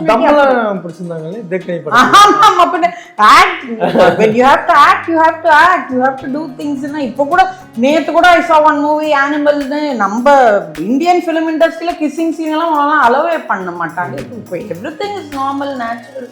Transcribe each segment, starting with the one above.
Opportunity தம்மெல்லாம் பிடிச்சிருந்தாங்களே தேக்கனி படம். ஆமா பின்ன act. When you have to act you have to act. You have to do things னா இப்போ கூட நேத்து கூட ஐ saw one நம்ம இந்தியன் ஃபிலிம் இண்டஸ்ட்ரியில சீன் எல்லாம் அலோவே பண்ண மாட்டாங்க. இப்போ everything is normal natural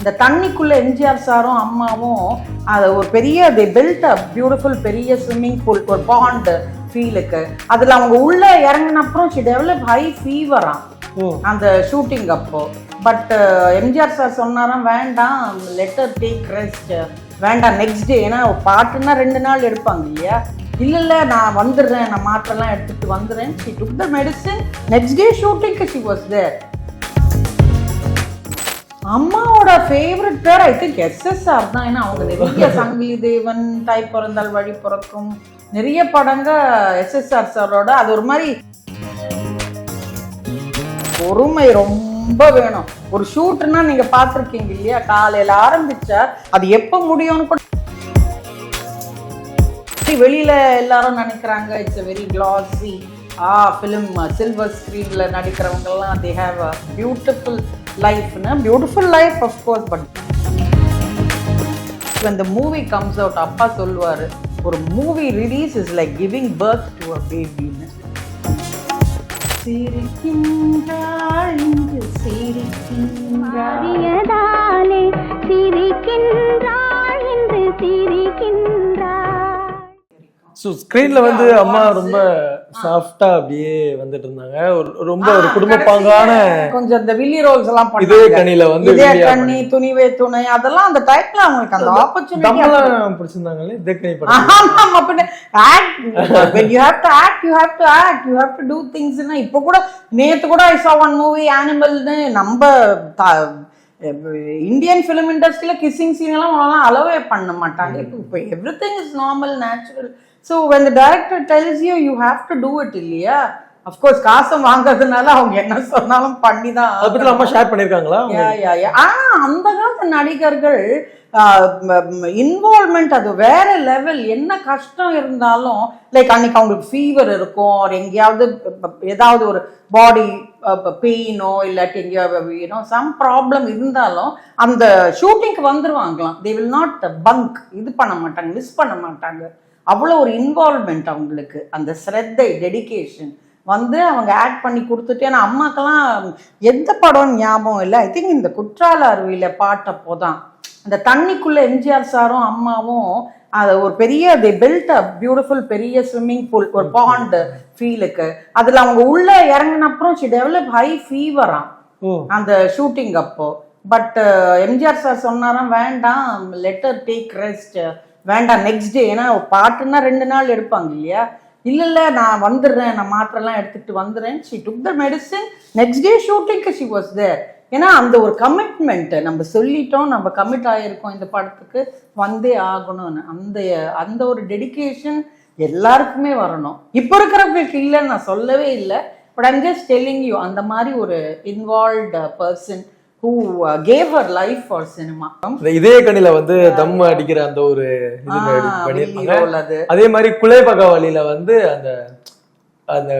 இந்த தண்ணிக்குள்ள எம்ஜிஆர் சாரும் அம்மாவும் அது ஒரு பெரிய தி பில்ட் அ பியூட்டிஃபுல் பெரிய ஸ்விம்மிங் பூல் ஒரு பாண்ட் ஃபீலுக்கு அதுல அவங்க உள்ள இறங்கின அப்புறம் ஷி டெவலப் ஹை ஃபீவரா ஓ. அந்த ஷூட்டிங் அப்போ. பட் எம்ஜிஆர் சார் சொன்னாராம் வேண்டாம் லெட்டர் டேக் ரெஸ்ட் வேண்டாம் நெக்ஸ்ட் டே ஏன்னா பாட்டுன்னா ரெண்டு நாள் எடுப்பாங்க இல்லையா? இல்ல இல்ல நான் வந்துடுறேன். நான் மாத்திரெல்லாம் எடுத்துட்டு வந்துடுறேன். She took the medicine next day ஷூட்டிங்க்கு she was there அம்மாவோட ஃபேவரட் பேர் ஐ திங்க் எஸ்எஸ்ஆர் தான். ஏன்னா அவங்க நிறைய சங்கிலி தேவன் தாய் பிறந்தால் வழி பிறக்கும். நிறைய படங்க எஸ்எஸ்ஆர் சாரோட. அது ஒரு மாதிரி பொறுமை ரொம்ப வேணும். ஒரு ஷூட்னா நீங்க பார்த்துருக்கீங்க இல்லையா? காலையில ஆரம்பிச்சா அது எப்போ முடியும்னு கூட வெளியில எல்லாரும் நினைக்கிறாங்க. It's very classy film silver ஸ்க்ரீன்ல நடிக்கிறவங்க எல்லாம் தே ஹேவ் அ பியூட்டிஃபுல் லைஃப்னு beautiful life course but when the movie comes out அப்பா சொல்லுவாரு ஒரு movie release is like giving birth to a பேபின்னு சிரிக்கின்றாள் சிரிக்கின்றாள் சிரிக்கின்றாள் ஸோ ஸ்க்ரீன்ல வந்து அம்மா ரொம்ப சாஃப்டா அப்படியே வந்துட்டு இருந்தாங்க ஒரு ரொம்ப ஒரு குடும்ப பாங்கான கொஞ்சம் இந்த வில்லி ரோல்ஸ் எல்லாம் இதே கனில வந்து இதே கண்ணி துணிவே துணை அதெல்லாம் அந்த டைம்ல அவங்களுக்கு அந்த ஆப்பர்ச்சுனிட்டி தம்மெல்லாம் பிடிச்சிருந்தாங்களே தேக்கனி படம். ஆமா பின்ன act when you have to act you have to act you have to do things னா இப்போ கூட நேத்து கூட ஐ saw one மூவி அனிமல்னு நம்ம இந்தியன் ஃபிலிம் இண்டஸ்ட்ரியில கிஸ்ஸிங் சீன் எல்லாம் அலோவே பண்ண மாட்டாங்க. இப்போ everything is normal natural so when the director tells you you have to do it இல்லையா? அஃப்கோர்ஸ் காசு வாங்குறதுனால அவங்க என்ன சொன்னாலும் பண்ணி தான் அதை அம்மா ஷேர் பண்ணிருக்காங்களா? யா யா யா ஆ அந்த காலத்து நடிகர்கள் இன்வால்மெண்ட் அது வேற லெவல் என்ன கஷ்டம் இருந்தாலும் லைக் அன்னைக்கு அவங்களுக்கு ஃபீவர் இருக்கும். ஒரு எங்கேயாவது ஏதாவது ஒரு பாடி பெயினோ இல்லாட்டி எங்கேயாவது யூனோ சம் ப்ராப்ளம் இருந்தாலும் அந்த ஷூட்டிங்க்கு வந்துருவாங்களாம். தே வில் நாட் பங்க் இது பண்ண மாட்டாங்க மிஸ் பண்ண மாட்டாங்க. அவ்வளோ ஒரு இன்வால்மெண்ட் அவங்களுக்கு. அந்த ஸ்ரத்தை டெடிகேஷன் வந்து அவங்க ஆட் பண்ணி கொடுத்துட்டு ஏன்னா அம்மாக்கெல்லாம் எந்த படம் ஞாபகம் இல்லை. ஐ திங்க் இந்த குற்றால அருவியில பாட்டப்போ தான் அந்த தண்ணிக்குள்ள எம்ஜிஆர் சாரும் அம்மாவும் அது ஒரு பெரிய தி பில்ட் அ பியூட்டிஃபுல் பெரிய ஸ்விம்மிங் பூல் ஒரு பாண்ட் ஃபீலுக்கு அதுல அவங்க உள்ள இறங்கின அப்புறம் ஷி டெவலப் ஹை ஃபீவரா ஓ. அந்த ஷூட்டிங் அப்போ. பட் எம்ஜிஆர் சார் சொன்னாராம் வேண்டாம் லெட்டர் டேக் ரெஸ்ட் வேண்டாம் நெக்ஸ்ட் டே ஏன்னா பாட்டுன்னா ரெண்டு நாள் எடுப்பாங்க இல்லையா? இல்லை இல்லை நான் வந்துடுறேன் நான் மாத்திரெல்லாம் எடுத்துகிட்டு வந்துடுறேன். She took the medicine next day ஷூட்டிங்க்கு she was there ஏன்னா அந்த ஒரு கமிட்மெண்ட்டு நம்ம சொல்லிட்டோம் நம்ம கமிட் ஆகிருக்கோம் இந்த படத்துக்கு வந்தே ஆகணும்னு. அந்த அந்த ஒரு டெடிகேஷன் எல்லாருக்குமே வரணும். இப்போ இருக்கிறவங்களுக்கு இல்லைன்னு நான் சொல்லவே இல்லை. But I'm just telling you அந்த மாதிரி ஒரு involved person who gave her life for cinema இதே கனில வந்து தம் அடிக்கிற அந்த ஒரு இது அது. மாதிரி குலை பகவாலில வந்து அந்த அந்த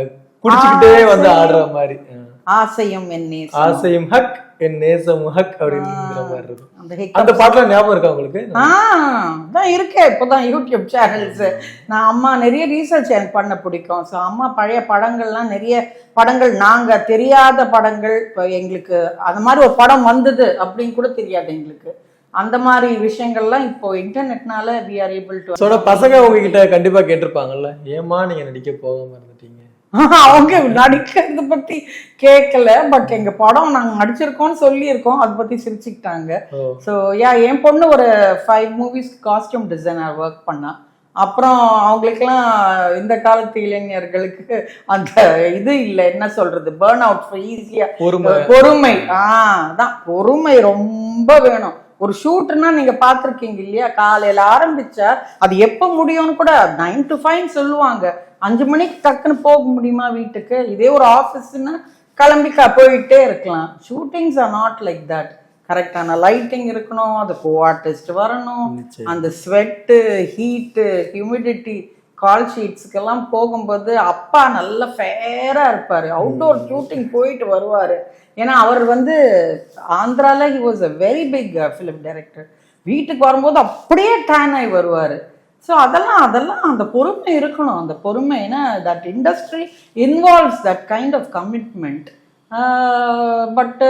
குடிச்சுக்கிட்டே வந்து ஆடுற மாதிரி. ஆசையும் என் நேசம். ஆசையும் ஹக். என் நேசம் ஹக் அப்படிங்கிற மாதிரி இருக்கும். அந்த hiccups. அந்த பாட்டுல ஞாபகம் இருக்கா உங்களுக்கு? தான் இருக்கே இப்போதான் யூடியூப் சேனல்ஸ் நான் அம்மா நிறைய ரீசர்ச் எனக்கு பண்ண பிடிக்கும். ஸோ அம்மா பழைய படங்கள்லாம் நிறைய படங்கள் நாங்க தெரியாத படங்கள் இப்போ எங்களுக்கு அந்த மாதிரி ஒரு படம் வந்தது அப்படின்னு கூட தெரியாது எங்களுக்கு. அந்த மாதிரி விஷயங்கள்லாம் இப்போ இன்டர்நெட்னால வி ஆர் ஏபிள் டு பசங்க உங்ககிட்ட கண்டிப்பா கேட்டிருப்பாங்கல்ல? ஏமா நீங்க நடிக்க போகாம இருந்துட்டீங்க? அவங்க நடிக்கிறத பத்தி கேட்கல பட் எங்க படம் நாங்க நடிச்சிருக்கோம்னு சொல்லியிருக்கோம். அதை பத்தி சிரிச்சுக்கிட்டாங்க. ஸோ யா என் பொண்ணு ஒரு five movies costume designer work பண்ணா. அப்புறம் அவங்களுக்கெல்லாம் இந்த காலத்து இளைஞர்களுக்கு அந்த இது இல்லை என்ன சொல்றது பேர்ன் அவுட் ஈஸியா பொறுமை. பொறுமை. ஆ அதான் பொறுமை ரொம்ப வேணும். ஒரு ஷூட்னா நீங்க பார்த்திருக்கீங்க இல்லையா? காலையில ஆரம்பிச்சா அது எப்போ முடியும்னு கூட நைன் டு ஃபைவ் சொல்லுவாங்க. அஞ்சு மணிக்கு டக்குன்னு போக முடியுமா வீட்டுக்கு? இதே ஒரு ஆஃபீஸ்னா கிளம்பி போயிட்டே இருக்கலாம். Shootings are not like that கரெக்டான லைட்டிங் இருக்கணும் அது கோ ஆர்டிஸ்ட் வரணும். அந்த ஸ்வெட்டு ஹீட்டு ஹியூமிடிட்டி கால் ஷீட்ஸ்க்கெல்லாம் போகும்போது அப்பா நல்ல ஃபேரா இருப்பாரு. அவுட்டோர் ஷூட்டிங் போயிட்டு வருவாரு. ஏன்னா அவர் வந்து ஆந்திரால he was a very big film director வீட்டுக்கு வரும்போது அப்படியே டேன் ஆகி வருவாரு. ஸோ அதெல்லாம் அதெல்லாம் அந்த பொறுமை இருக்கணும். அந்த பொறுமை ஏன்னா that industry involves that kind of commitment but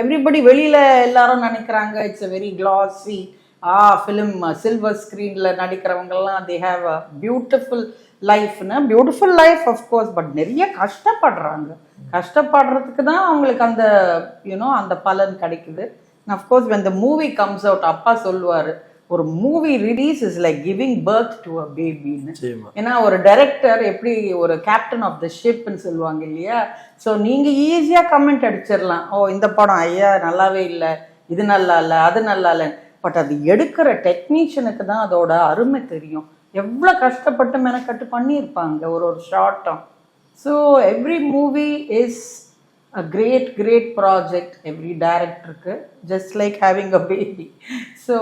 everybody வெளியில் எல்லாரும் நினைக்கிறாங்க it's a very classy ah film silver ஸ்க்ரீனில் நடிக்கிறவங்கெல்லாம் தே ஹாவ் அ பியூட்டிஃபுல் லைஃப்னு பியூட்டிஃபுல் லைஃப் கோர்ஸ் பட் நிறைய கஷ்டப்படுறாங்க. கஷ்டப்படுறதுக்கு தான் அவங்களுக்கு அந்த யூனோ அந்த பலன் கிடைக்குது. Of course when the movie comes out அப்பா சொல்லுவார் ஒரு movie release is like giving birth to a பேபின்னு ஏன்னா ஒரு டைரக்டர் எப்படி ஒரு கேப்டன் ஆஃப் த ஷிப்னு சொல்லுவாங்க இல்லையா? ஸோ நீங்க ஈஸியா கமெண்ட் அடிச்சிடலாம். ஓ இந்த படம் ஐயா நல்லாவே இல்லை. இது நல்லா இல்லை அது நல்லா இல்லை பட் அது எடுக்கிற டெக்னீஷியனுக்கு தான் அதோட அருமை தெரியும். எவ்வளோ கஷ்டப்பட்டு மெனக்கட்டு பண்ணியிருப்பாங்க ஒரு ஒரு ஷார்ட்டம் so every movie is a great great project every டேரக்டருக்கு just like having a baby so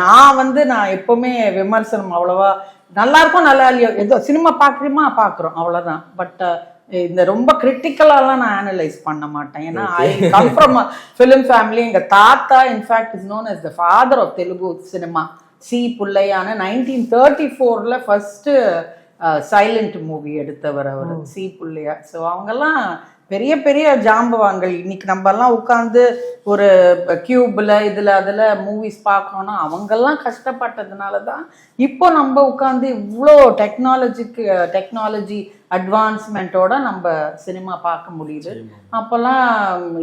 நான் வந்து நான் எப்போவுமே விமர்சனம் அவ்வளோவா நல்லா இருக்கும் நல்லா இல்லையோ ஏதோ சினிமா பார்க்குறோமா பார்க்குறோம் அவ்வளோதான் பட் இந்த ரொம்ப கிரிட்டிக்கலாலாம் நான் அனலைஸ் பண்ண மாட்டேன். ஏன்னா I come from film family எங்கள் தாத்தா in fact is known as the father of Telugu cinema C. புள்ளையான nineteen thirty ஃபோரில் ஃபஸ்ட்டு சைலண்ட் மூவி எடுத்தவர் அவர். சி. புள்ளையா ஸோ அவங்கெல்லாம் பெரிய பெரிய ஜாம்பவான்கள். இன்னைக்கு நம்ம எல்லாம் உட்காந்து ஒரு கியூப்ல இதுல அதுல மூவிஸ் பார்க்கணும்னா அவங்கெல்லாம் கஷ்டப்பட்டதுனால தான் இப்போ நம்ம உட்காந்து இவ்வளோ டெக்னாலஜிக்கு டெக்னாலஜி அட்வான்ஸ்மெண்ட்டோட நம்ம சினிமா பார்க்க முடியுது. அப்போல்லாம்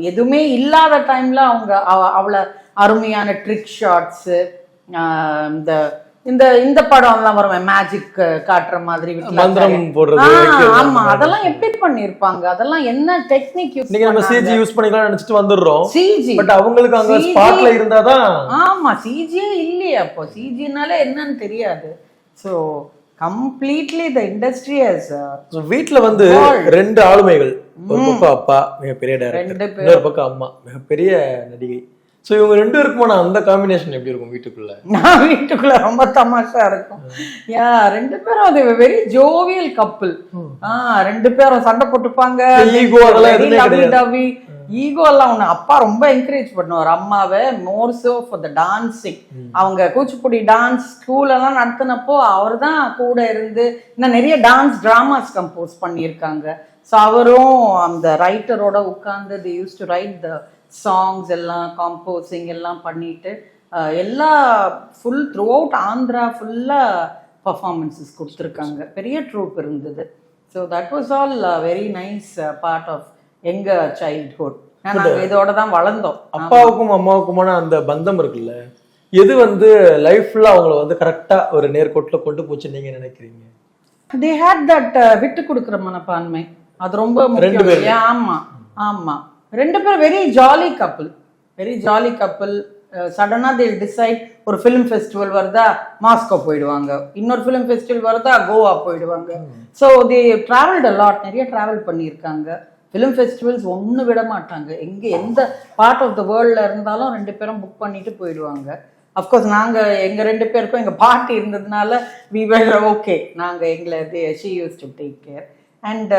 எதுவுமே இல்லாத டைம்ல அவங்க அவ- அவ்வளோ அருமையான ட்ரிக் ஷாட்ஸு இந்த இந்த இந்த படம் எல்லாம் வரும் மேஜிக் காட்டுற மாதிரி மந்திரம் போடுறது ஆமா. அதெல்லாம் எப்படி பண்ணிருப்பாங்க? அதெல்லாம் என்ன டெக்னிக் யூஸ் இன்னைக்கு நம்ம சிஜி யூஸ் பண்ணிக்கலாம் நினைச்சிட்டு வந்துடுறோம். சிஜி பட் அவங்களுக்கு அங்க ஸ்பாட்ல இருந்தாதான் ஆமா சிஜியே இல்லையே அப்போ. சிஜினால என்னன்னு தெரியாது. So completely the industry has வீட்ல வந்து ரெண்டு ஆளுமைகள். ஒரு பக்கம் அப்பா மிகப்பெரிய டைரக்டர். இன்னொரு பக்கம் அம்மா. மிகப்பெரிய நடிகை. சோ இவங்க ரெண்டு பேருக்குமான அந்த காம்பினேஷன் எப்படி இருக்கும் வீட்டுக்குள்ள? நான் வீட்டுக்குள்ள ரொம்ப தமாஷா இருக்கும். யா ரெண்டு பேரும் அது வெரி ஜோவியல் கப்புள் ஆ ரெண்டு பேரும் சண்டை போட்டுப்பாங்க. Ego அதெல்லாம். ஈகோ எல்லாம் ஒண்ணு. அப்பா ரொம்ப என்கரேஜ் பண்ணுவார். அம்மாவை more so for the dancing அவங்க கூச்சிப்புடி டான்ஸ் ஸ்கூல் எல்லாம் நடத்தினப்போ அவர் தான் கூட இருந்து இன்னும் நிறைய டான்ஸ் டிராமாஸ் கம்போஸ் பண்ணியிருக்காங்க. ஸோ அவரும் அந்த ரைட்டரோட உட்கார்ந்து they use to write the songs எல்லாம் காம்போசிங் எல்லாம் பண்ணிட்டு எல்லா ஃபுல் த்ரூ அவுட் ஆந்திரா ஃபுல்லாக பர்ஃபார்மன்ஸஸ் கொடுத்துருக்காங்க. பெரிய ட்ரூப் இருந்தது. So that was all very nice part of எங்க சைல்ட்ஹுட் நாங்கள் இதோட தான் வளர்ந்தோம். அப்பாவுக்கும் அம்மாவுக்குமான அந்த பந்தம் இருக்குல்ல எது வந்து லைஃப்ல அவங்கள வந்து கரெக்டா ஒரு நேர்கோட்டுல கொண்டு போச்சு நீங்க நினைக்கிறீங்க? தே ஹேட் தட் விட்டு கொடுக்குற மனப்பான்மை. அது ரொம்ப முக்கியம் ஆமா ஆமா. ரெண்டு பேரும் very jolly couple very jolly couple சடனாக தே டிசைட் ஒரு ஃபிலிம் ஃபெஸ்டிவல் வருதா மாஸ்கோ போயிடுவாங்க. இன்னொரு ஃபிலிம் ஃபெஸ்டிவல் வருதா கோவா போயிடுவாங்க. ஸோ தே ட்ராவல்டு லாட் நிறைய ட்ராவல் பண்ணியிருக்காங்க. ஃபிலிம் ஃபெஸ்டிவல்ஸ் ஒன்று விட மாட்டாங்க. எங்கே எந்த பார்ட் ஆஃப் த வேர்ல்டில் இருந்தாலும் ரெண்டு பேரும் புக் பண்ணிட்டு போயிடுவாங்க. அஃப்கோர்ஸ் நாங்கள் எங்கள் ரெண்டு பேருக்கும் எங்கள் பாட்டி இருந்ததுனால வி வேர் ஓகே நாங்கள் எங்களை she use to take care and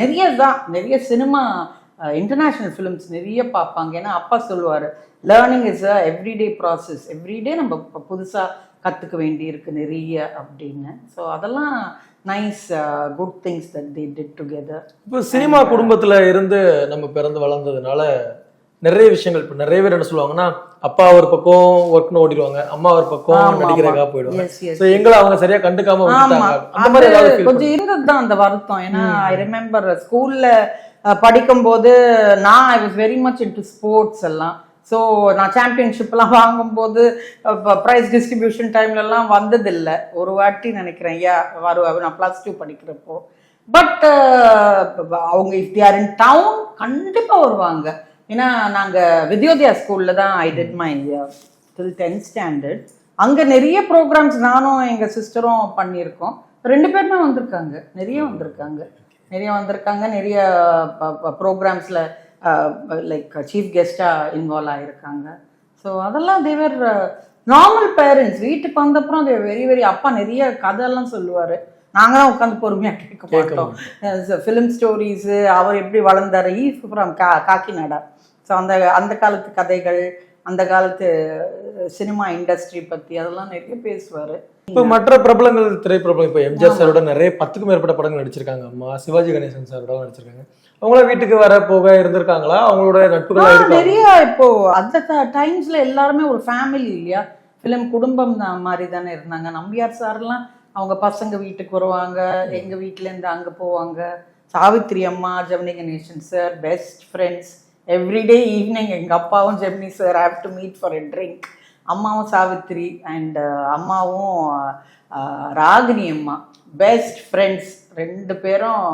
நிறைய தான். நிறைய சினிமா இன்டர்நேஷ்னல் ஃபிலிம்ஸ் நிறைய பார்ப்பாங்க. ஏன்னா அப்பா சொல்லுவார் learning is a everyday process everyday நம்ம புதுசாக கற்றுக்க வேண்டியிருக்கு நிறைய அப்படின்னு. ஸோ அதெல்லாம் nice good things that they did together இப்போ சினிமா குடும்பத்துல இருந்து நம்ம பிறந்து வளர்ந்ததுனால நிறைய விஷயங்கள் இப்போ நிறைய பேர் என்ன சொல்லுவாங்கன்னா அப்பா ஒரு பக்கம் ஒர்க்னு ஓடிடுவாங்க அம்மா ஒரு பக்கம் நடிக்கிறதுக்காக. போயிடுவாங்க. ஸோ எங்களை அவங்க சரியா கண்டுக்காம அந்த மாதிரி கொஞ்சம் இருந்தது தான் அந்த வருத்தம். ஏன்னா ஐ ரிமெம்பர் ஸ்கூல்ல படிக்கும்போது நான் I was very much into sports எல்லாம். ஸோ நான் சாம்பியன்ஷிப்லாம் வாங்கும்போது ப்ரைஸ் டிஸ்ட்ரிபியூஷன் டைம்லலாம் வந்ததில்லை. ஒரு வாட்டி நினைக்கிறேன் ஐயா வருவாங்க நான் ப்ளஸ் டூ படிக்கிறப்போ. பட் அவங்க if they are in town கண்டிப்பாக வருவாங்க. ஏன்னா நாங்கள் வித்யோதயா ஸ்கூலில் தான் I did my till tenth standard அங்கே நிறைய ப்ரோக்ராம்ஸ் நானும் எங்கள் சிஸ்டரும் பண்ணியிருக்கோம். ரெண்டு பேருமே வந்திருக்காங்க. நிறைய வந்திருக்காங்க. நிறைய வந்திருக்காங்க. நிறைய ப்ரோக்ராம்ஸில் லைக் சீஃப் கெஸ்டாக இன்வால்வ் ஆகியிருக்காங்க ஸோ அதெல்லாம் தேவர் நார்மல் பேரண்ட்ஸ் வீட்டுக்கு வந்தப்புறம் அது வெரி வெரி அப்பா நிறைய கதையெல்லாம் சொல்லுவார். நாங்க தான் உட்காந்து பொறுமையா கேட்க மாட்டோம். ஃபிலிம் ஸ்டோரிஸ் அவர் எப்படி வளர்ந்தாரு. ஈ ஃப்ரம் கா காக்கிநாடா. ஸோ அந்த அந்த காலத்து கதைகள் அந்த காலத்து சினிமா இண்டஸ்ட்ரி பத்தி அதெல்லாம் நிறைய பேசுவாரு. இப்ப மற்ற பிரபலங்கள் திரைப்பிரபலம் இப்ப எம்ஜிஆர் சாரோட நிறைய பத்துக்கும் மேற்பட்ட படங்கள் நடிச்சிருக்காங்க. அம்மா சிவாஜி கணேசன் சாரோட நடிச்சிருக்காங்க. அவங்களாம் வீட்டுக்கு வர போக இருந்திருக்காங்களா? அவங்களோட நட்புகளா நிறைய இப்போ அந்த டைம்ஸ்ல எல்லாருமே ஒரு ஃபேமிலி இல்லையா? ஃபிலிம் குடும்பம் தான் மாதிரி தானே இருந்தாங்க. நம்பியார் சார்லாம் அவங்க பசங்க வீட்டுக்கு வருவாங்க எங்க வீட்ல இருந்து அங்க போவாங்க. சாவித்ரி அம்மா Gemini Ganesan sir best friends everyday evening எங்க அப்பாவும் Gemini sir have to meet for a drink அம்மாவும் சாவித்ரி அண்ட் அம்மாவும் அஹ், ராகினி அம்மா. பெஸ்ட் ஃப்ரெண்ட்ஸ் ரெண்டு பேரும்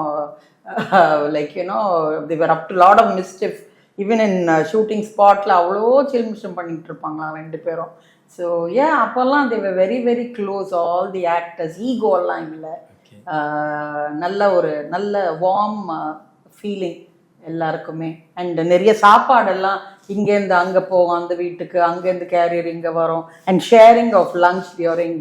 like you know they were up to lot of mischief even in shooting ஸ்பாட்ல அவ்வளோ சில்மிஷம் பண்ணிட்டு இருப்பாங்களாம் ரெண்டு பேரும். ஸோ ஏன் அப்போல்லாம் they were very very close all the actors ஈகோலாம் இல்லை. நல்ல ஒரு நல்ல வார்ம் ஃபீலிங் எல்லாருக்குமே. அண்ட் நிறைய சாப்பாடெல்லாம் இங்கேருந்து அங்கே போவோம் அந்த வீட்டுக்கு அங்கேருந்து கேரியர் இங்கே வரும். And sharing of lunch during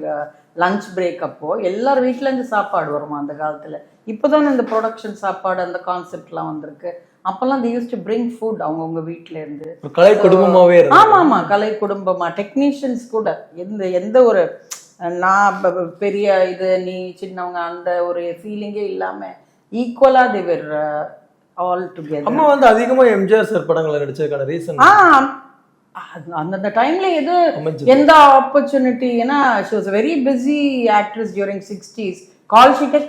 lunch break அப்போ எல்லார் வீட்டிலேருந்து சாப்பாடு வருமா அந்த காலத்தில்? இப்போதானே இந்த ப்ரொடக்ஷன் சாப்பாடு அந்த கான்செப்ட்லாம் வந்திருக்கு. அப்போல்லாம் they use to bring food அவங்கவுங்க வீட்ல இருந்து ஒரு கலை குடும்பமாவே இருக்கு ஆமா ஆமா கலை குடும்பமா. டெக்னீஷியன்ஸ் கூட. எந்த எந்த ஒரு நான் பெரிய இது நீ சின்னவங்க அந்த ஒரு ஃபீலிங்கே இல்லாம ஈக்குவலா தேவர் ஆல் டுகெதர் அம்மா வந்து அதிகமா எம்ஜிஆர் சார் படங்களை நடிச்சதுக்கான ரீசன் அந்தந்த டைம்ல எது எந்த ஆப்பர்ச்சுனிட்டி ஏன்னா she was very busy actress during sixties call ஷீட்டே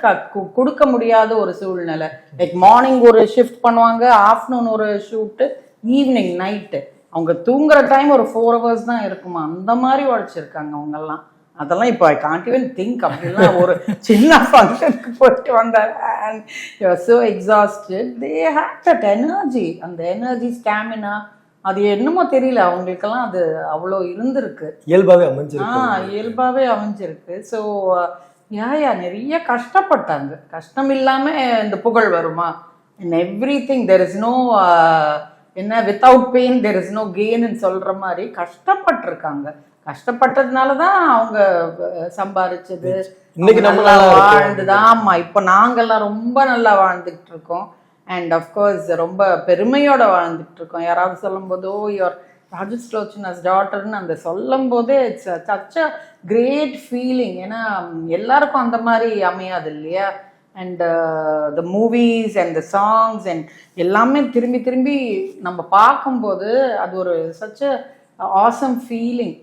கொடுக்க முடியாத ஒரு சூழ்நிலை. லைக் மார்னிங் ஒரு ஷிஃப்ட் பண்ணுவாங்க ஆஃப்டர்நூன் ஒரு ஷூட்டு ஈவினிங் நைட்டு அவங்க தூங்குற டைம் ஒரு ஃபோர் ஹவர்ஸ் தான் இருக்குமா? அந்த மாதிரி உழைச்சிருக்காங்க அவங்கெல்லாம். அதெல்லாம் இப்போ ஐ ஈவன் திங்க் அப்படிலாம் ஒரு சின்ன ஃபங்க்ஷனுக்கு போயிட்டு வந்தார். And so exhausted they had that energy அந்த எனர்ஜி ஸ்டாமினா அது என்னமோ தெரியல. அவங்களுக்கெல்லாம் அது அவ்வளோ இருந்திருக்கு. இயல்பாவே ஆ அமைஞ்சிருக்கு இயல்பாவே அமைஞ்சிருக்கு. ஸோ யா யா நிறைய கஷ்டப்பட்டாங்க. கஷ்டம் இல்லாம இந்த புகழ் வருமா? In every thing there is no என்ன without pain there is no கெயின்னு சொல்ற மாதிரி கஷ்டப்பட்டிருக்காங்க. கஷ்டப்பட்டதுனால தான் அவங்க சம்பாரிச்சது. இன்னைக்கு நம்ம நல்லா. வாழ்ந்துது. ஆமா இப்போ நாங்கெல்லாம் ரொம்ப நல்லா வாழ்ந்துட்டு இருக்கோம் அண்ட் அஃப்கோர்ஸ் ரொம்ப பெருமையோட வாழ்ந்துட்டு இருக்கோம் யாராவது சொல்லும்போது ஓ யுவர் ராஜஸ்லோச்சனாஸ் டாட்டர்னு அந்த சொல்லும் போதே it's such a great feeling ஏன்னா எல்லாருக்கும் அந்த மாதிரி அமையாது இல்லையா? And the movies and the songs and எல்லாமே திரும்பி திரும்பி நம்ம பார்க்கும்போது அது ஒரு such awesome feeling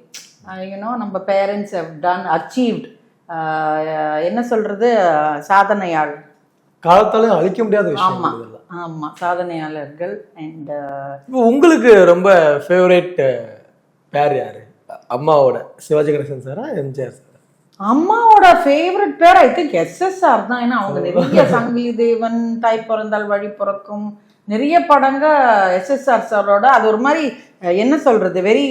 you know நம்ம பேரண்ட்ஸ் ஹவ் டன் அச்சீவ்ட் என்ன சொல்றது சாதனையாள் காலத்தாலும் அழிக்க முடியாத விஷயம் ஆமா சாதனையாளர்கள் அண்ட் இப்போ உங்களுக்கு ரொம்ப ஃபேவரேட் பேர் யாரு? அம்மாவோட சிவாஜி கணேசன் சாரா எம்ஜிஆர் சார்? அம்மாவோட ஃபேவரட் பேர் ஐ திங்க் எஸ்எஸ்ஆர் தான். ஏன்னா அவங்க நிறைய சங்கிலி தேவன் தாய் பிறந்தால் வழி பிறக்கும். நிறைய படங்க எஸ்எஸ்ஆர் சாரோட. அது ஒரு மாதிரி என்ன சொல்றது? வெரி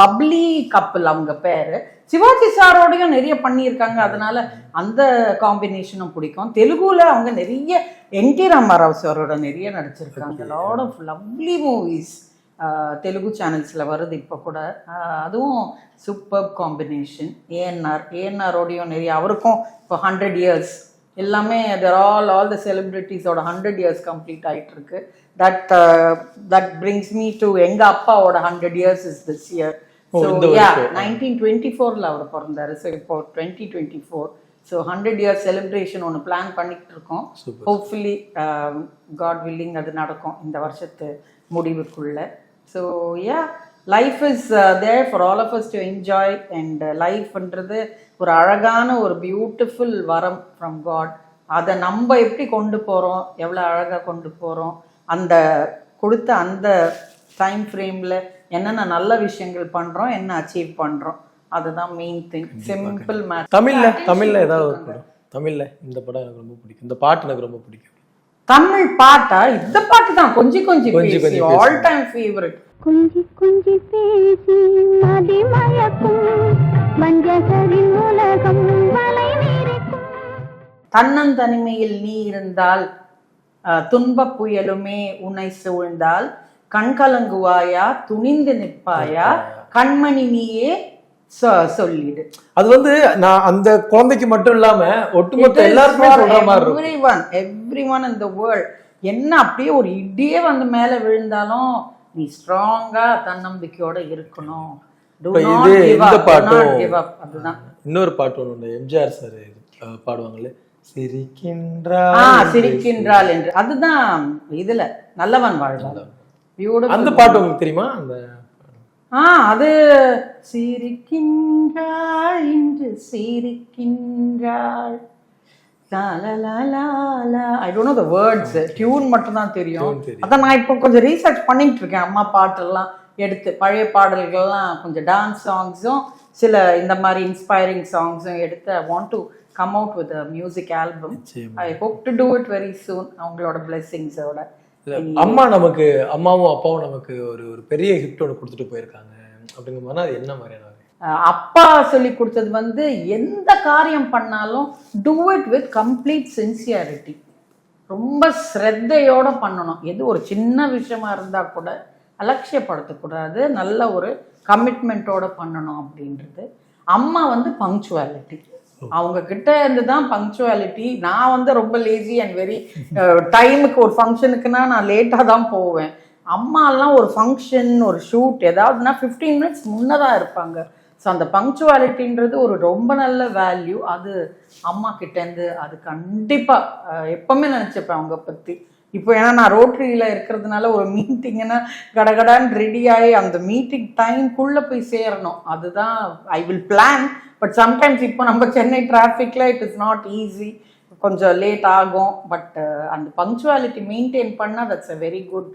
பப்ளி கப்பல் அவங்க பேரு. சிவாஜி சாரோடையும் நிறைய பண்ணியிருக்காங்க. அதனால அந்த காம்பினேஷனும் பிடிக்கும். தெலுங்குல அவங்க நிறைய என் டி ராமாராவ் சாரோட நிறைய நடிச்சிருக்காங்க. Lot of lovely movies Telugu சேனல்ஸில் வருது இப்போ கூட. அதுவும் சூப்பர் காம்பினேஷன் ஏஎன்ஆர் ஏஎன்ஆரோடையும் நிறைய அவருக்கும் இப்போ ஹண்ட்ரட் இயர்ஸ் எல்லாமே தேர் ஆல் ஆல் த செலிப்ரிட்டிஸோட ஹண்ட்ரட் இயர்ஸ் கம்ப்ளீட் ஆயிட்டு இருக்கு that that brings me to எங்க அப்பாவோட hundred years is this year so yeah. Nineteen twenty ஃபோரில் அவர் பிறந்தாரு. ஸோ இப்போ twenty twenty four so hundred years celebration ஒன்று பிளான் பண்ணிட்டு இருக்கோம். ஹோப்ஃபுல்லி காட் வில்லிங் அது நடக்கும் இந்த வருஷத்து முடிவுக்குள்ள. So yeah life is there for all of us to enjoy and லைஃப்ன்றது ஒரு அழகான ஒரு பியூட்டிஃபுல் வரம் ஃப்ரம் காட் அதை நம்ம எப்படி கொண்டு போகிறோம் எவ்வளோ அழகாக கொண்டு போகிறோம் அந்த கொடுத்த அந்த டைம் ஃப்ரேமில் என்னென்ன நல்ல விஷயங்கள் பண்ணுறோம் என்ன அச்சீவ் பண்ணுறோம் அதுதான் மெயின் திங் சிம்பிள் மேட் தமிழ்ல தமிழ்ல ஏதாவது ஒரு படம். தமிழ்ல இந்த படம் எனக்கு ரொம்ப பிடிக்கும். இந்த பாட்டு எனக்கு ரொம்ப பிடிக்கும். தமிழ் பாட்டா? இந்த பாட்டு தான். கொஞ்சி கொஞ்சி கொஞ்சி பேசி. கொஞ்சி ஆல் டைம் ஃபேவரட் கொஞ்சி கொஞ்சி பேசி மதி மயக்கும் வஞ்சகரின் உலகம் தன்னந்தனிமையில் நீ இருந்தால் அஹ், துன்பப் புயலுமே உன்னை சூழ்ந்தால் கண் கலங்குவாயா துணிந்து நிற்பாயா கண்மணி நீயே சொ- சொல்லிடு. அது வந்து நான் அந்த குழந்தைக்கு மட்டும் இல்லாம ஒட்டுமொத்த எல்லாருக்குமே சொல்ற மாதிரி எவ்ரி ஒன் எவ்ரி ஒன் இந்த வேர்ல்ட் என்ன அப்படியே ஒரு இடியே வந்து மேல விழுந்தாலும் நீ ஸ்ட்ராங்கா தன்னம்பிக்கையோட இருக்கணும். இது இந்த பாட்டும் இன்னொரு பாட்டு உண்டு. எம்ஜிஆர் சார் பாடுவாங்களே ஆ சிரிக்கின்றார் சிரிக்கின்றாள் என்று. அதுதான் இதுல நல்லவன் வாழ்வான். அந்த பாட்டு உங்களுக்கு தெரியுமா? அந்த ஆ அது சிரிக்கின்றாள் இன்று. சிரிக்கின்றாள். I don't know the words tune மட்டும் தான் தெரியும். அதான் நான் இப்போ கொஞ்சம் ரீசர்ச் பண்ணிட்டு இருக்கேன். அம்மா பாட்டெல்லாம். எடுத்து பழைய பாடல்கள்லாம் கொஞ்சம் டான்ஸ் சாங்ஸும் சில இந்த மாதிரி இன்ஸ்பைரிங் சாங்ஸும் எடுத்து I want to come out with music album. I hope to do it very soon அவங்களோட பிளெஸிங்ஸோட இல்ல, அம்மா நமக்கு அம்மாவும் அப்பாவும் நமக்கு ஒரு ஒரு பெரிய கிஃப்ட் ஒன்று கொடுத்துட்டு போயிருக்காங்க. அப்படிங்கிற மாதிரி அது என்ன மாதிரியான அப்பா சொல்லி கொடுத்தது வந்து எந்த காரியம் பண்ணாலும் do it with complete sincerity ரொம்ப ஸ்ரத்தையோட பண்ணணும். எது ஒரு சின்ன விஷயமா இருந்தா கூட அலட்சியப்படுத்தக்கூடாது. நல்ல ஒரு கமிட்மெண்ட்டோட பண்ணணும் அப்படின்றது. அம்மா வந்து பங்க்சுவாலிட்டி அவங்க கிட்ட இருந்து தான் பங்க்சுவாலிட்டி நான் வந்து ரொம்ப லேசி அண்ட் வெரி டைமுக்கு ஒரு ஃபங்க்ஷனுக்குன்னா நான் லேட்டாக தான் போவேன். அம்மாலாம் ஒரு ஃபங்க்ஷன் ஒரு ஷூட் ஏதாவதுனா ஃபிஃப்டீன் மினிட்ஸ் முன்னதாக இருப்பாங்க. ஸோ அந்த பங்க்சுவாலிட்டின்றது ஒரு ரொம்ப நல்ல வேல்யூ அது அம்மா கிட்டேருந்து அது கண்டிப்பாக எப்பவுமே நினச்சிப்பேன் அவங்க பற்றி இப்போ ஏன்னா நான் ரோட்டரியில் இருக்கிறதுனால ஒரு மீட்டிங்னா கடகடான்னு ரெடி ஆகி அந்த மீட்டிங் டைம்குள்ளே போய் சேரணும். அதுதான் I will plan but sometimes இப்போ நம்ம சென்னை டிராஃபிக்கில் இட் இஸ் நாட் ஈஸி கொஞ்சம் லேட் ஆகும் பட் அந்த பங்க்சுவாலிட்டி மெயின்டைன் பண்ணால் that's a very good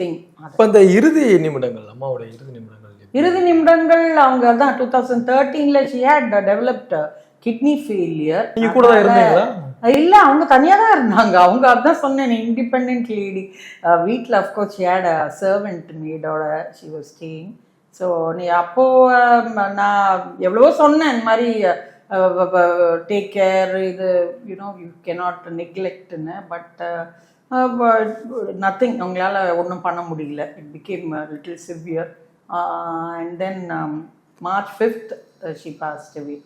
thing அப்ப அந்த இறுதி நிமிடங்கள் அம்மாவோட இறுதி நிமிடங்கள்? இறுதி நிமிடங்கள் அவங்க தான் two thousand தேர்ட்டீனில் she had developed kidney failure நீங்க கூட தான் இருந்தீங்களா? இல்ல அவங்க தனியா தான் இருந்தாங்க. அவங்க அதான் சொன்னேன் இண்டிபெண்ட் லேடி வீட்டில் அஃப்கோர்ஸ் ஹேட் சர்வெண்ட் மீடோட ஷி வாஸ் ஸ்டேயிங் ஸோ நீ அப்போ நான் எவ்வளவோ சொன்னேன் இந்த மாதிரி டேக் கேர் இது யூனோ யூ கெனாட் நெக்லெக்ட்னு பட் நத்திங் அவங்களால ஒன்றும் பண்ண முடியல. It became little severe and then March fifth she passed away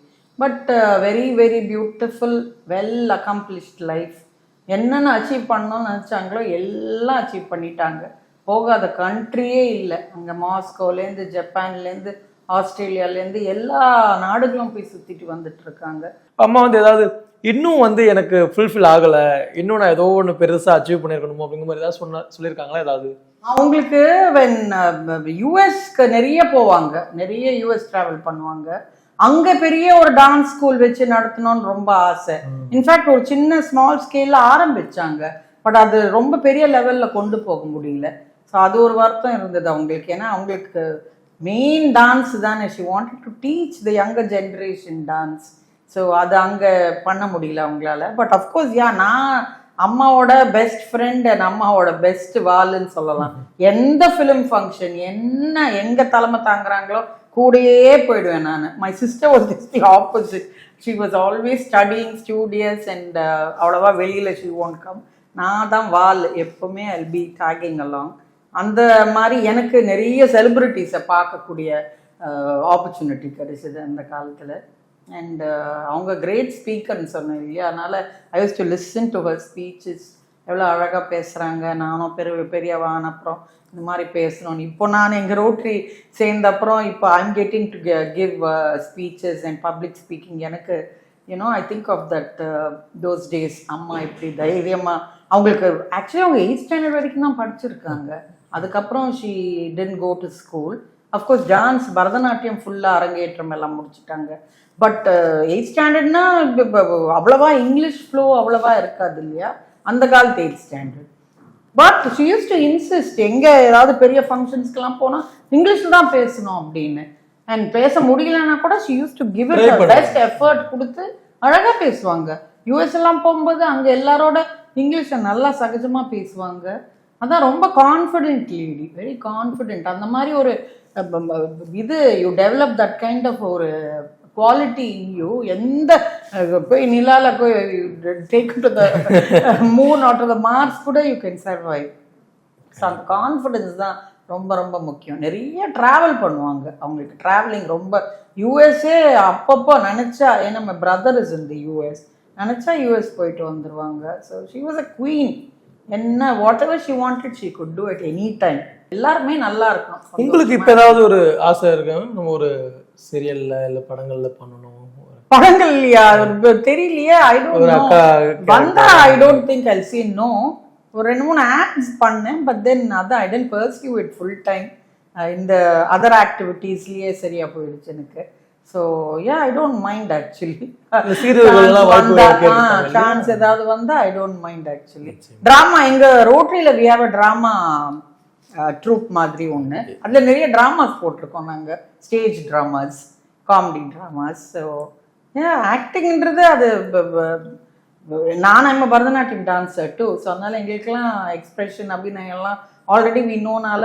but very very beautiful well accomplished life என்னென்ன அச்சீவ் பண்ணணும்னு நினச்சாங்களோ எல்லாம் அச்சீவ் பண்ணிட்டாங்க. போகாத கண்ட்ரியே இல்லை. அங்கே மாஸ்கோலேருந்து ஜப்பான்லேருந்து ஆஸ்திரேலியாலேருந்து எல்லா நாடுகளும் போய் சுற்றிட்டு வந்துட்டு இருக்காங்க அம்மா வந்து ஏதாவது இன்னும் வந்து எனக்கு ஃபுல்ஃபில் ஆகல. இன்னும் நான் ஏதோ ஒன்று பெருசா அச்சீவ் பண்ணிருக்கணுமோ அப்படிங்கிற மாதிரி ஏதாவது சொன்ன சொல்லியிருக்காங்களா ஏதாவது? அவங்களுக்கு வென் யூஎஸ்க்கு நிறைய போவாங்க. நிறைய யூஎஸ் டிராவல் பண்ணுவாங்க. அங்க பெரிய ஒரு டான்ஸ் ஸ்கூல் வச்சு நடத்தணும்னு ரொம்ப ஆசை. இன்ஃபேக்ட் ஒரு சின்ன ஸ்மால் ஸ்கேல்ல ஆரம்பிச்சாங்க. பட் அது ரொம்ப பெரிய லெவல்ல கொண்டு போக முடியல. ஸோ அது ஒரு வருத்தம் இருந்தது அவங்களுக்கு. ஏன்னா அவங்களுக்கு மெயின் டான்ஸ் தானே. She wanted to teach the younger generation dance so அது அங்கே பண்ண முடியல அவங்களால. பட் அஃப்கோர்ஸ் யா நான் அம்மாவோட பெஸ்ட் ஃப்ரெண்ட் அண்ட் அம்மாவோட பெஸ்ட் வால்னு சொல்லலாம். எந்த ஃபிலிம் ஃபங்க்ஷன் என்ன எங்க தலைமை தாங்குறாங்களோ கூடயே போயிடுவேன் நான். My sister was just the opposite she was always studying studious and அவ்வளோவா வெளியில் ஷி ஒன் கம் நான் தான் வால் எப்பவுமே ஐ பி டாகிங் அலாங் அந்த மாதிரி எனக்கு நிறைய செலிப்ரிட்டிஸை பார்க்கக்கூடிய uh, ஆப்பர்ச்சுனிட்டி கிடைச்சிது அந்த காலத்தில். அண்ட் uh, அவங்க கிரேட் ஸ்பீக்கர்னு சொன்னேன் இல்லையா? அதனால் I use to listen to her speeches எவ்வளோ அழகாக பேசுகிறாங்க நானும் பெரிய பெரியவான அப்புறம் இந்த மாதிரி பேசணும் இப்போ நான் எங்கள் ரோட்ரி சேர்ந்த அப்புறம் இப்போ I'm getting to give speeches and public speaking எனக்கு you know I think of that those days அம்மா இப்படி தைரியமாக அவங்களுக்கு ஆக்சுவலி அவங்க எயிட் ஸ்டாண்டர்ட் வரைக்கும் தான் படிச்சிருக்காங்க. அதுக்கப்புறம் she didn't go to school of course dance Bharatanatyam ஃபுல்லாக அரங்கேற்றம் எல்லாம் முடிச்சிட்டாங்க. பட் எயிட் ஸ்டாண்டர்ட்னா அவ்வளவா இங்கிலீஷ் ஃப்ளோ அவ்வளவா இருக்காது இல்லையா? அந்த காலத்து eight standard but she use to insist எங்கே ஏதாவது பெரிய ஃபங்க்ஷன்ஸ்க்கெல்லாம் போனால் இங்கிலீஷில் தான் பேசணும் அப்படின்னு. அண்ட் பேச முடியலன்னா கூட she use to give it. Best effort கொடுத்து அழகாக பேசுவாங்க. யூஎஸ் எல்லாம் போகும்போது அங்கே எல்லாரோட இங்கிலீஷை நல்லா சகஜமாக பேசுவாங்க. அதான் ரொம்ப கான்ஃபிடென்ட் லேடி வெரி கான்ஃபிடென்ட் அந்த மாதிரி ஒரு இது you develop that kind of ஒரு குவாலிட்டி இன் யூ எந்த போய் நிலால போய் take to the moon add the marks கூட யூ கேன் சர்வைவ் ஸோ அந்த கான்ஃபிடென்ஸ் தான் ரொம்ப ரொம்ப முக்கியம். நிறைய ட்ராவல் பண்ணுவாங்க. அவங்களுக்கு ட்ராவலிங் ரொம்ப யூஎஸ்ஏ அப்பப்போ நினச்சா ஏன்னா நம்ம பிரதர் இஸ் இந்த யூஎஸ் நினச்சா யூஎஸ் போயிட்டு வந்துடுவாங்க so she was a queen என்ன whatever she wanted she could do at any time எல்லாருமே நல்லா இருக்கும் உங்களுக்கு இப்ப ஏதாவது ஒரு ஆசை இருக்கா? நம்ம ஒரு சீரியல்ல இல்ல படங்கள்ல பண்ணணும். படங்கள் இல்லையா தெரியலையே ஐ டோன்ட் வந்தா I don't think I see no ஒரு ரெண்டு மூணு ஆக்ட்ஸ் பண்ணேன் பட் தென் அதான் I didn't pursue it full time இந்த அதர் ஆக்டிவிட்டீஸ்லயே சரியா போயிடுச்சு எனக்கு. So yeah I don't mind actually chance ஏதாவது வந்தா I don't mind actually drama எங்க ரோட்டரியில we have a drama troupe மாதிரி ஒன்று அதுல நிறைய டிராமாஸ் போட்டிருக்கோம் நாங்க. Stage dramas comedy dramas so ஆக்டிங்ன்றது அது நான் நம்ம பரதநாட்டியம் டான்ஸர் டூ ஸோ அதனால எங்களுக்கெல்லாம் எக்ஸ்பிரஷன் அபிநயம் எல்லாம் already we நோனால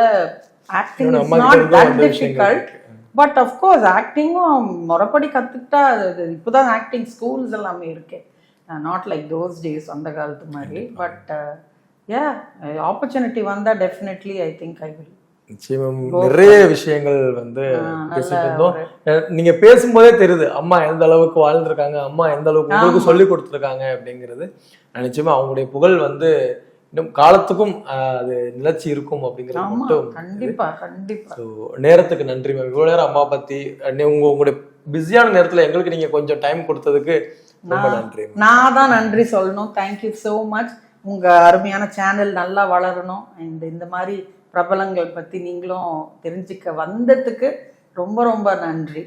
acting is not that difficult but of course ஆக்டிங்கும் முறைப்படி கற்றுக்கிட்டா அது இப்போதான் ஆக்டிங் ஸ்கூல்ஸ் எல்லாமே இருக்கு. நாட் லைக் தோஸ் டேஸ் அந்த காலத்து மாதிரி. பட் யா ஆப்பர்ச்சுனிட்டி வந்தா definitely I think I will நிச்சயமா நிறைய விஷயங்கள் வந்து பேசிட்டு இருந்தோம். நீங்க பேசும்போதே தெரியுது அம்மா எந்த அளவுக்கு வாழ்ந்திருக்காங்க அம்மா எந்த அளவுக்கு உங்களுக்கு சொல்லி கொடுத்துருக்காங்க அப்படிங்கிறது. நிச்சயமா அவங்களுடைய புகழ் வந்து இன்னும் காலத்துக்கும் அது நிலைச்சு இருக்கும் அப்படிங்கிறது மட்டும் கண்டிப்பா கண்டிப்பா. ஸோ நேரத்துக்கு நன்றி மேம். இவ்வளோ நேரம் அம்மா பத்தி உங்க உங்களுடைய பிஸியான நேரத்துல எங்களுக்கு நீங்க கொஞ்சம் டைம் கொடுத்ததுக்கு ரொம்ப நன்றி. நான் தான் நன்றி சொல்லணும். தேங்க்யூ ஸோ மச் உங்கள் அருமையான சேனல் நல்லா வளரணும். அண்ட் இந்த மாதிரி பிரபலங்கள் பற்றி நீங்களும் தெரிஞ்சுக்க வந்ததுக்கு ரொம்ப ரொம்ப நன்றி.